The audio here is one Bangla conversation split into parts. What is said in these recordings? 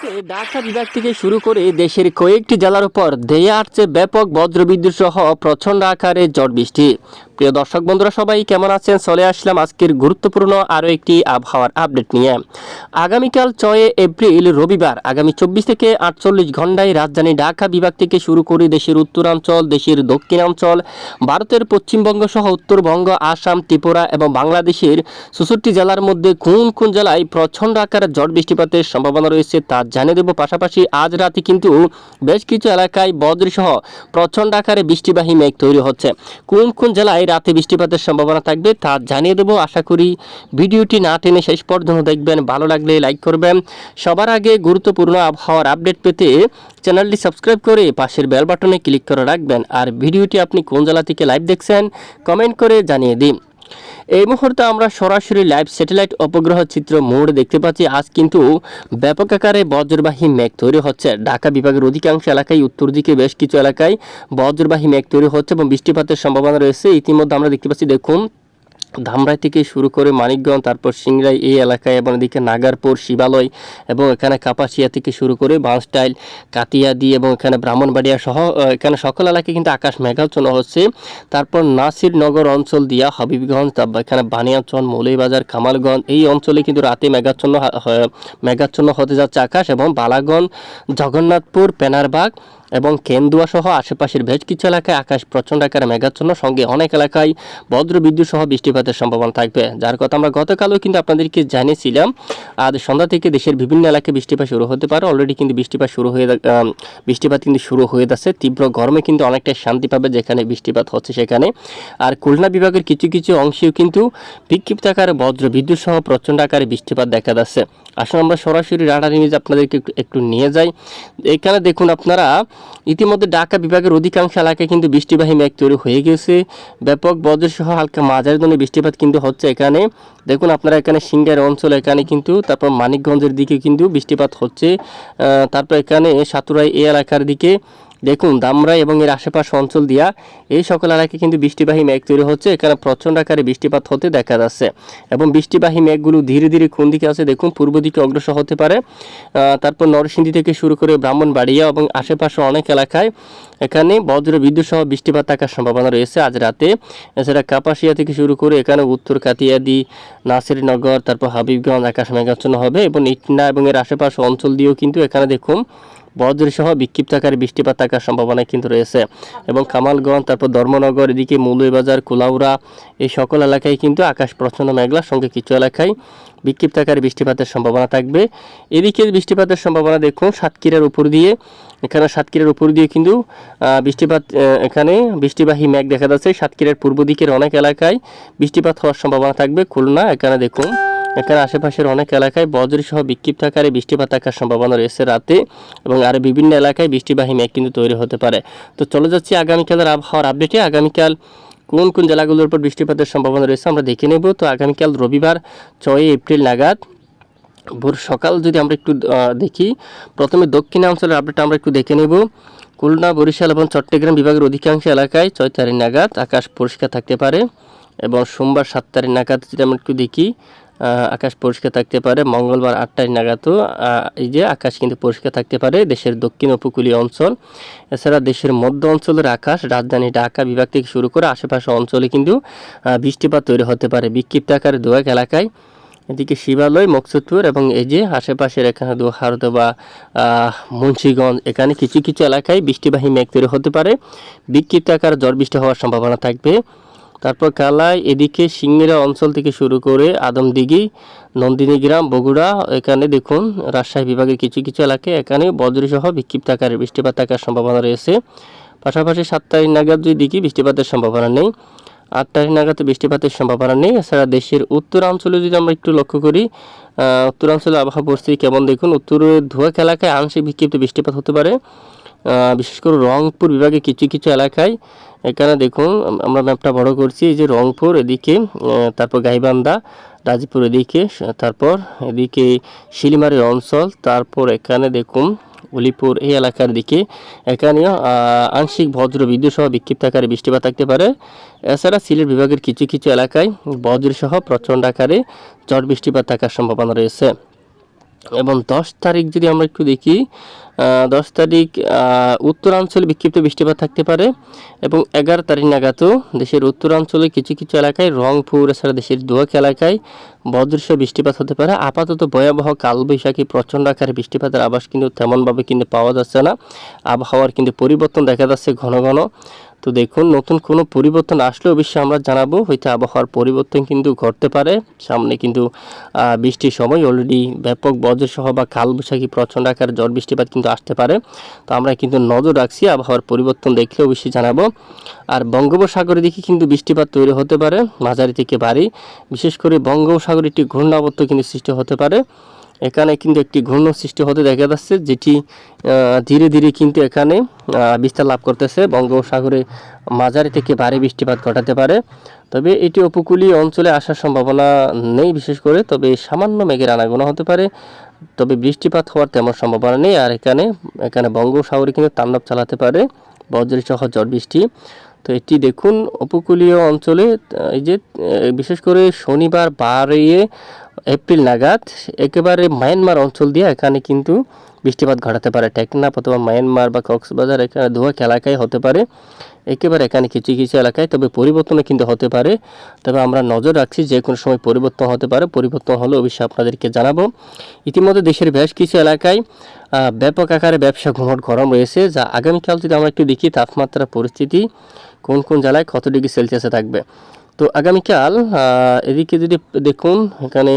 আজকে ঢাকা বিভাগ থেকে শুরু করে দেশের কয়েকটি জেলার উপর ধেয়ে আসছে ব্যাপক বজ্রবিদ্যুৎ সহ প্রচণ্ড আকারে ঝড় বৃষ্টি। প্রিয় দর্শক বন্ধুরা, সবাই কেমন আছেন? চলে আসলাম আজকের গুরুত্বপূর্ণ আরও একটি আবহাওয়ার আপডেট নিয়ে। আগামীকাল ছয় এপ্রিল রবিবার, আগামী চব্বিশ থেকে আটচল্লিশ ঘন্টায় রাজধানী ঢাকা বিভাগ থেকে শুরু করে দেশের উত্তরাঞ্চল, দেশের দক্ষিণাঞ্চল, ভারতের পশ্চিমবঙ্গ সহ উত্তরবঙ্গ, আসাম, ত্রিপুরা এবং বাংলাদেশের চৌষট্টি জেলার মধ্যে কোন কোন জেলায় প্রচণ্ড আকারে ঝড় বৃষ্টিপাতের সম্ভাবনা রয়েছে তা জানিয়ে দেব। পাশাপাশি আজ রাতে কিন্তু বেশ কিছু এলাকায় বজ্রসহ প্রচণ্ড আকারে বৃষ্টিবাহী মেঘ তৈরি হচ্ছে। কোন কোন জেলায় রাতে বৃষ্টিপাতের সম্ভাবনা থাকবে তা জানিয়ে দেবো। আশা করি ভিডিওটি না টেনে শেষ পর্যন্ত দেখবেন। ভালো লাগলে লাইক করবেন। সবার আগে গুরুত্বপূর্ণ আবহাওয়ার আপডেট পেতে চ্যানেলটি সাবস্ক্রাইব করে পাশের বেল বাটনে ক্লিক করে রাখবেন। আর ভিডিওটি আপনি কোন জেলা থেকে লাইভ দেখছেন কমেন্ট করে জানিয়ে দিন। এই মুহূর্তে আমরা সরাসরি লাইভ স্যাটেলাইট উপগ্রহ চিত্র মোড দেখতে পাচ্ছি। আজ কিন্তু ব্যাপক আকারে বজ্রবাহী মেঘ তৈরি হচ্ছে। ঢাকা বিভাগের অধিকাংশ এলাকায় উত্তর দিকে বেশ কিছু এলাকায় বজ্রবাহী মেঘ তৈরি হচ্ছে এবং বৃষ্টিপাতের সম্ভাবনা রয়েছে। ইতিমধ্যে আমরা দেখতে পাচ্ছি, দেখুন ধামরাই থেকে শুরু করে মানিকগঞ্জ, তারপর সিংরাই এই এলাকায় এবং এদিকে নাগারপুর, শিবালয় এবং এখানে কাপাসিয়া থেকে শুরু করে বাঁশটাইল, কাতিয়াদি এবং এখানে ব্রাহ্মণবাড়িয়া সহ এখানে সকল এলাকায় কিন্তু আকাশ মেঘাচ্ছন্ন হচ্ছে। তারপর নাসিরনগর অঞ্চল দিয়া হবিবগঞ্জ, তারপর এখানে বানিয়াচন, মৌলভীবাজার, কামালগঞ্জ এই অঞ্চলে কিন্তু রাতে মেঘাচ্ছন্ন মেঘাচ্ছন্ন হতে যাচ্ছে আকাশ এবং বালাগঞ্জ, জগন্নাথপুর পেনারবাগ এবং কেন্দুয়া সহ আশেপাশের বেশ কিছু এলাকায় আকাশ প্রচণ্ড আকারে মেঘাচ্ছন্ন। সঙ্গে অনেক এলাকায় বজ্র, বিদ্যুৎ সহ বৃষ্টিপাতের সম্ভাবনা থাকবে। যার কথা আমরা গতকালও কিন্তু আপনাদেরকে জানিয়েছিলাম। আজ সন্ধ্যা থেকে দেশের বিভিন্ন এলাকায় বৃষ্টিপাত শুরু হতে পারে। অলরেডি কিন্তু বৃষ্টিপাত শুরু হয়ে বৃষ্টিপাত কিন্তু শুরু হয়ে যাচ্ছে। তীব্র গরমে কিন্তু অনেকটাই শান্তি পাবে যেখানে বৃষ্টিপাত হচ্ছে সেখানে। আর খুলনা বিভাগের কিছু কিছু অংশেও কিন্তু বিক্ষিপ্ত আকারে বজ্র, বিদ্যুৎ সহ প্রচণ্ড আকারে বৃষ্টিপাত দেখা যাচ্ছে। আসলে আমরা সরাসরি রাডার ইমেজ আপনাদেরকে একটু নিয়ে যাই। এখানে দেখুন আপনারা ইতিমধ্যে ঢাকা বিভাগের অধিকাংশ এলাকায় কিন্তু বৃষ্টিবাহী মেঘ তৈরি হয়ে গেছে ব্যাপক বজ্র সহ হালকা মাঝারি ধরনের বৃষ্টিপাত কিন্তু হচ্ছে এখানে। দেখুন আপনারা এখানে সিঙ্গার অঞ্চল, এখানে কিন্তু তারপর মানিকগঞ্জের দিকে কিন্তু বৃষ্টিপাত হচ্ছে। তারপর এখানে সাতুরাই এ এলাকার দিকে দেখুন দামরাই এবং এর আশেপাশ অঞ্চল দিয়া এই সকল এলাকায় কিন্তু বৃষ্টিবাহী মেঘ তৈরি হচ্ছে। এখানে প্রচণ্ড আকারে বৃষ্টিপাত হতে দেখা যাচ্ছে এবং বৃষ্টিবাহী মেঘগুলো ধীরে ধীরে কোন দিকে আছে দেখুন, পূর্ব দিকে অগ্রসর হতে পারে। তারপর নরসিংদী থেকে শুরু করে ব্রাহ্মণবাড়িয়া এবং আশেপাশে অনেক এলাকায় এখানে বজ্র বিদ্যুৎ সহ বৃষ্টিপাত থাকার সম্ভাবনা রয়েছে আজ রাতে। এছাড়া কাপাসিয়া থেকে শুরু করে এখানে উত্তর কাতিয়াদি নাসিরনগর, তারপর হাবিবগঞ্জ আকাশ মেঘাচ্ছন্ন হবে এবং ইটনা এবং এর আশেপাশে অঞ্চল দিয়েও কিন্তু এখানে দেখুন বজ্রসহ বিক্ষিপ্ত আকারে বৃষ্টিপাত থাকার সম্ভাবনা কিন্তু রয়েছে। এবং কামালগঞ্জ, তারপর ধর্মনগর, এদিকে মৌলভীবাজার, কুলাউড়া, এই সকল এলাকায় কিন্তু আকাশ প্রচ্ছন্ন মেঘলা, সঙ্গে কিছু এলাকায় বিক্ষিপ্ত আকারে বৃষ্টিপাতের সম্ভাবনা থাকবে। এদিকে বৃষ্টিপাতের সম্ভাবনা দেখুন, সাতক্ষীরার উপর দিয়ে, এখানে সাতক্ষীরার উপর দিয়ে কিন্তু বৃষ্টিপাত এখানে বৃষ্টিবাহী মেঘ দেখা যাচ্ছে। সাতক্ষীরার পূর্ব দিকের অনেক এলাকায় বৃষ্টিপাত হওয়ার সম্ভাবনা থাকবে। খুলনা, এখানে দেখুন। এখানে আশেপাশের অনেক এলাকায় বজ্রসহ বিক্ষিপ্ত আকারে বৃষ্টিপাত থাকার সম্ভাবনা রয়েছে রাতে এবং আরও বিভিন্ন এলাকায় বৃষ্টিবাহী মেঘ কিন্তু তৈরি হতে পারে। তো চলে যাচ্ছি আগামীকালের আবহাওয়ার আপডেটে আগামীকাল কোন কোন জেলাগুলোর উপর বৃষ্টিপাতের সম্ভাবনা রয়েছে আমরা দেখে নেব। তো আগামীকাল রবিবার ছয়ই এপ্রিল নাগাদ ভোর সকাল যদি আমরা একটু দেখি, প্রথমে দক্ষিণাঞ্চলের আপডেট আমরা একটু দেখে নেব। খুলনা, বরিশাল এবং চট্টগ্রাম বিভাগের অধিকাংশ এলাকায় ছয় তারিখ নাগাদ আকাশ পরিষ্কার থাকতে পারে এবং সোমবার সাত তারিখ নাগাদ যদি আমরা একটু দেখি আকাশ পরিষ্কার থাকতে পারে। মঙ্গলবার আটটায় নাগাদও এই যে আকাশ কিন্তু পরিষ্কার থাকতে পারে দেশের দক্ষিণ উপকূলীয় অঞ্চল। এছাড়া দেশের মধ্য অঞ্চলের আকাশ, রাজধানী ঢাকা বিভাগ থেকে শুরু করে আশেপাশে অঞ্চলে কিন্তু বৃষ্টিপাত তৈরি হতে পারে। বিক্ষিপ্ত আকারে দোয়াক এলাকায়। এদিকে শিবালয়, মকসুদপুর এবং এই যে আশেপাশের এখানে দোহারদ বা মুন্সিগঞ্জ, এখানে কিছু কিছু এলাকায় বৃষ্টিবাহী মেঘ তৈরি হতে পারে। বিক্ষিপ্ত আকার ঝড় বৃষ্টি হওয়ার সম্ভাবনা থাকবে। তারপর কালাই এদিকে সিংড়া অঞ্চল থেকে শুরু করে আদমদিঘি নন্দিনী গ্রাম বগুড়া, এখানে দেখুন রাজশাহী বিভাগের কিছু কিছু এলাকায় এখানে বজ্রসহ বিক্ষিপ্ত আকারে বৃষ্টিপাত থাকার সম্ভাবনা রয়েছে। পাশাপাশি সাত তারিখ নাগাদ যদি দেখি বৃষ্টিপাতের সম্ভাবনা নেই। আট তারিখ নাগাদ বৃষ্টিপাতের সম্ভাবনা নেই। এছাড়া দেশের উত্তরাঞ্চলে যদি আমরা একটু লক্ষ্য করি উত্তরাঞ্চলে আবহাওয়া পরিস্থিতি কেমন দেখুন? উত্তরের ধোয়াক এলাকায় আংশিক বিক্ষিপ্ত বৃষ্টিপাত হতে পারে। বিশেষ করে রংপুর বিভাগে কিছু কিছু এলাকায় এখানে দেখুন আমরা ম্যাপটা বড় করছি, এই যে রংপুর, এদিকে তারপর গাইবান্ধা রাজীপুর এদিকে তারপর এদিকে শিলিমারি অঞ্চল, তারপর এখানে দেখুন, উলিপুর এই এলাকার দিকে। এখানেও আংশিক বজ্র বিদ্যুৎ সহ বিক্ষিপ্ত আকারে বৃষ্টিপাত থাকতে পারে। এছাড়া সিলেট বিভাগের কিছু কিছু এলাকায় বজ্র সহ প্রচণ্ড আকারে ঝড় বৃষ্টিপাত থাকার সম্ভাবনা রয়েছে। এবং দশ তারিখ যদি আমরা একটু দেখি দশ তারিখ উত্তরাঞ্চলে বিক্ষিপ্ত বৃষ্টিপাত থাকতে পারে এবং এগারো তারিখ নাগাদও দেশের উত্তরাঞ্চলে কিছু কিছু এলাকায় রংপুর, এছাড়া দেশের দোয়াক এলাকায় বজ্রসহ বৃষ্টিপাত হতে পারে। আপাতত ভয়াবহ কালবৈশাখী প্রচণ্ড আকারে বৃষ্টিপাতের আবাস কিন্তু তেমনভাবে কিন্তু পাওয়া যাচ্ছে না। আবহাওয়ার কিন্তু পরিবর্তন দেখা যাচ্ছে ঘন ঘন। তো দেখুন, নতুন কোনো পরিবর্তন আসলে অবশ্যই আমরা জানাব। হয়তো আবহাওয়ার পরিবর্তন কিন্তু ঘটতে পারে। সামনে কিন্তু বৃষ্টির সময় অলরেডি ব্যাপক বজ্রসহ বা কালবৈশাখী প্রচণ্ড আকার ঝড় বৃষ্টিপাত কিন্তু আসতে পারে। তো আমরা কিন্তু নজর রাখছি আবহাওয়ার পরিবর্তন দেখলে অবশ্যই জানাব। আর বঙ্গোপসাগরের দিকে কিন্তু বৃষ্টিপাত তৈরি হতে পারে, মাঝারি থেকে ভারী। বিশেষ করে বঙ্গোপসাগরে একটি ঘূর্ণাবর্ত কিন্তু সৃষ্টি হতে পারে। এখানে কিন্তু একটি ঘূর্ণ সৃষ্টি হতে দেখা যাচ্ছে, যেটি ধীরে ধীরে কিন্তু এখানে বিস্তার লাভ করতেছে। বঙ্গোপসাগরে মাঝারি থেকে ভারী বৃষ্টিপাত ঘটাতে পারে। তবে এটি উপকূলীয় অঞ্চলে আসার সম্ভাবনা নেই বিশেষ করে, তবে সামান্য মেঘের আনাগোনা হতে পারে। তবে বৃষ্টিপাত হওয়ার তেমন সম্ভাবনা নেই, আর এখানে এখানে বঙ্গোপসাগরে কিন্তু তাণ্ডব চালাতে পারে। বজ্রসহ ঝড় বৃষ্টি। তো এটি দেখুন, উপকূলীয় অঞ্চলে এই যে বিশেষ করে শনিবার বারে এপ্রিল নাগাদ একেবারে মায়ানমার অঞ্চল দিয়ে এখানে কিন্তু বৃষ্টিপাত ঘটাতে পারে। টেকনাফ অথবা মায়ানমার বা কক্সবাজার এখানে দোয়াক এলাকায় হতে পারে। একেবারে এখানে কিছু কিছু এলাকায়, তবে পরিবর্তনও কিন্তু হতে পারে। তবে আমরা নজর রাখছি যে কোনো সময় পরিবর্তন হতে পারে। পরিবর্তন হলে অবশ্যই আপনাদেরকে জানাব। ইতিমধ্যে দেশের বেশ কিছু এলাকায় ব্যাপক আকারে ব্যবসা ঘুমট গরম রয়েছে, যা আগামীকাল যদি আমরা একটু দেখি তাপমাত্রা পরিস্থিতি কোন কোন জেলায় কত ডিগ্রি সেলসিয়াসে থাকবে। তো আগামীকাল এদিকে যদি দেখুন, এখানে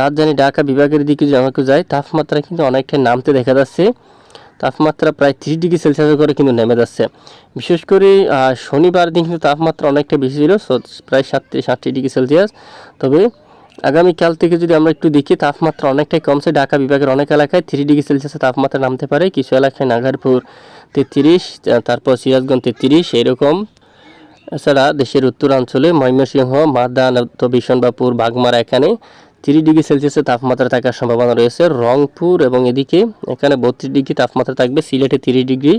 রাজধানী ঢাকা বিভাগের দিকে যদি আমরা একটু যাই তাপমাত্রা কিন্তু অনেকটাই নামতে দেখা যাচ্ছে। তাপমাত্রা প্রায় ত্রিশ ডিগ্রি সেলসিয়াস করে কিন্তু নেমে যাচ্ছে। বিশেষ করে শনিবার দিন কিন্তু তাপমাত্রা অনেকটা বেশি ছিল প্রায় সাতত্রিশ, আটত্রিশ ডিগ্রি সেলসিয়াস। তবে আগামীকাল থেকে যদি আমরা একটু দেখি, তাপমাত্রা অনেকটাই কমছে। ঢাকা বিভাগের অনেক এলাকায় থ্রি ডিগ্রি সেলসিয়াসে তাপমাত্রা নামতে পারে। কিছু এলাকায় নাগারপুর তেত্রিশ তারপর সিরাজগঞ্জ তেত্রিশ এরকম এছাড়া দেশের উত্তরাঞ্চলে ময়মনসিংহ মাদা বিশনবাপুর বাগমারা এখানে তিরিশ ডিগ্রি সেলসিয়াসের তাপমাত্রা থাকার সম্ভাবনা রয়েছে। রংপুর এবং এদিকে এখানে বত্রিশ ডিগ্রি তাপমাত্রা থাকবে, সিলেটে তিরিশ ডিগ্রি।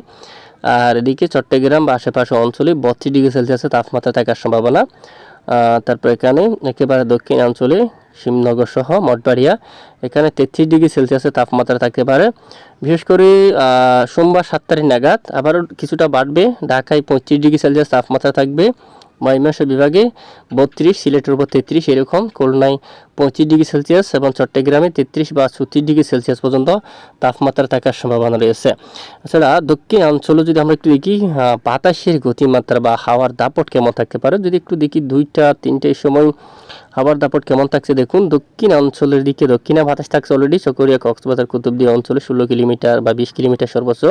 আর এদিকে চট্টগ্রাম বা আশেপাশে অঞ্চলে বত্রিশ ডিগ্রি সেলসিয়াসের তাপমাত্রা থাকার সম্ভাবনা। তারপর এখানে একেবারে দক্ষিণ অঞ্চলে শিবনগর সহ মঠবাড়িয়া। এখানে তেত্রিশ ডিগ্রি সেলসিয়াসের তাপমাত্রা থাকতে পারে। বিশেষ করে সোমবার সাত তারিখ নাগাদ আবারও কিছুটা বাড়বে। ঢাকায় পঁয়ত্রিশ ডিগ্রি সেলসিয়াস তাপমাত্রা থাকবে। ময়মনসিংহ বিভাগে বত্রিশ, সিলেটের উপর তেত্রিশ, এরকম। খুলনায় পঁচিশ ডিগ্রি সেলসিয়াস এবং চট্টগ্রামে তেত্রিশ বা ছত্রিশ ডিগ্রি সেলসিয়াস পর্যন্ত তাপমাত্রা থাকার সম্ভাবনা রয়েছে। এছাড়া দক্ষিণ অঞ্চলে যদি আমরা একটু দেখি বাতাসের গতিমাত্রা বা হাওয়ার দাপট কেমন থাকতে পারে? যদি একটু দেখি, দুইটা তিনটের সময় হাওয়ার দাপট কেমন থাকছে দেখুন। দক্ষিণ অঞ্চলের দিকে দক্ষিণে বাতাস থাকছে অলরেডি চকরিয়া, কক্সবাজার, কুতুবদিয়া অঞ্চলে ষোলো কিলোমিটার বা বিশ কিলোমিটার সর্বোচ্চ।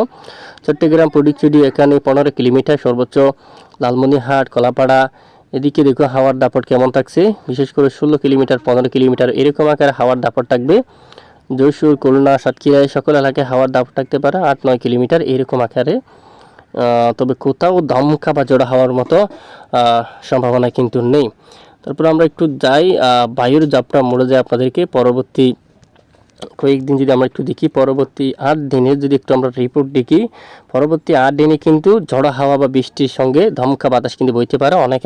চট্টগ্রাম, পডিচুরি এখানে পনেরো কিলোমিটার সর্বোচ্চ। লালমনিরহাট, কলাপাড়া এদিকে দেখো, হাওয়ার দাপট কেমন থাকছে? বিশেষ করে ষোলো কিলোমিটার, পনেরো কিলোমিটার এরকম আকারে হাওয়ার দাপট থাকবে। জয়সুর, খুলনা সাতক্ষীরা এই সকল এলাকায় হাওয়ার দাপট থাকতে পারে, আট নয় কিলোমিটার এরকম আকারে। তবে কোথাও দমকা বা জোড়া হওয়ার মতো সম্ভাবনা কিন্তু নেই। তারপর আমরা একটু যাই বায়ুর যাত্রা মরে যাই আপনাদেরকে। পরবর্তী কয়েকদিন যদি আমরা একটু দেখি, পরবর্তী আট দিনের যদি একটু আমরা রিপোর্ট দেখি, পরবর্তী আট দিনে কিন্তু ঝড়ো হাওয়া বা বৃষ্টির সঙ্গে ধমকা বাতাস কিন্তু বইতে পারে। অনেক